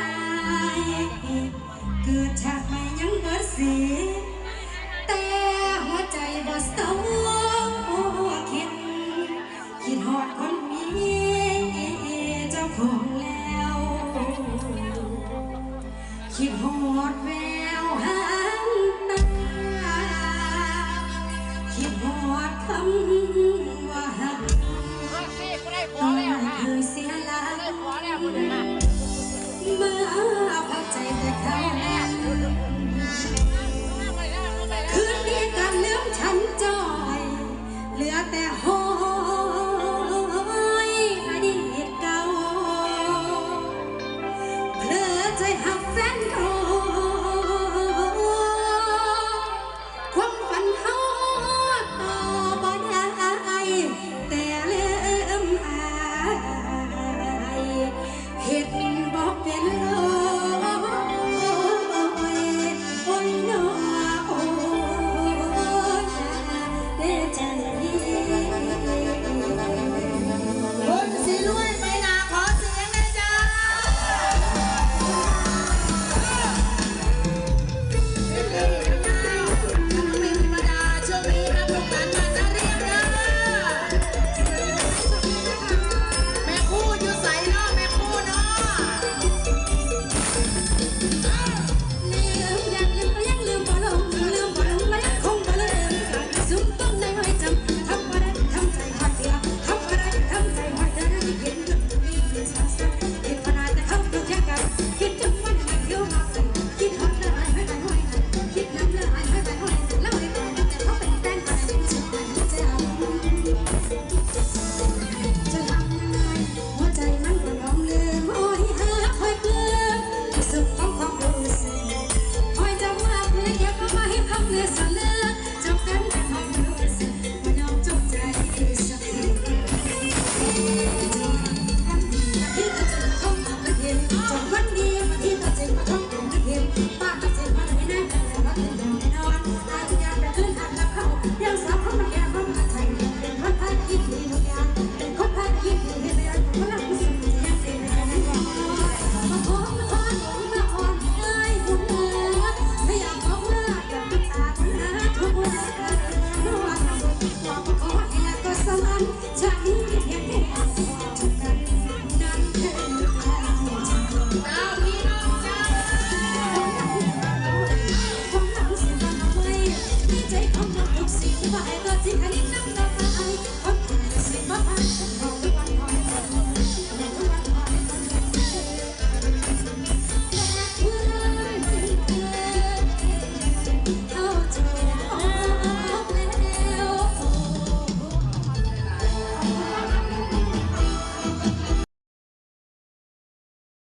อายเกิดชาติใยังเบิดสีแต่หัวใจบ่เศร้าคิดคิดหอดคนมีเจ้าของแล้ว คิดหอดแววหางตาคิดหอดคำว่าหัก ได้ผัวแล้วค่ะ ได้ผัวแล้วคุนะ take the coming.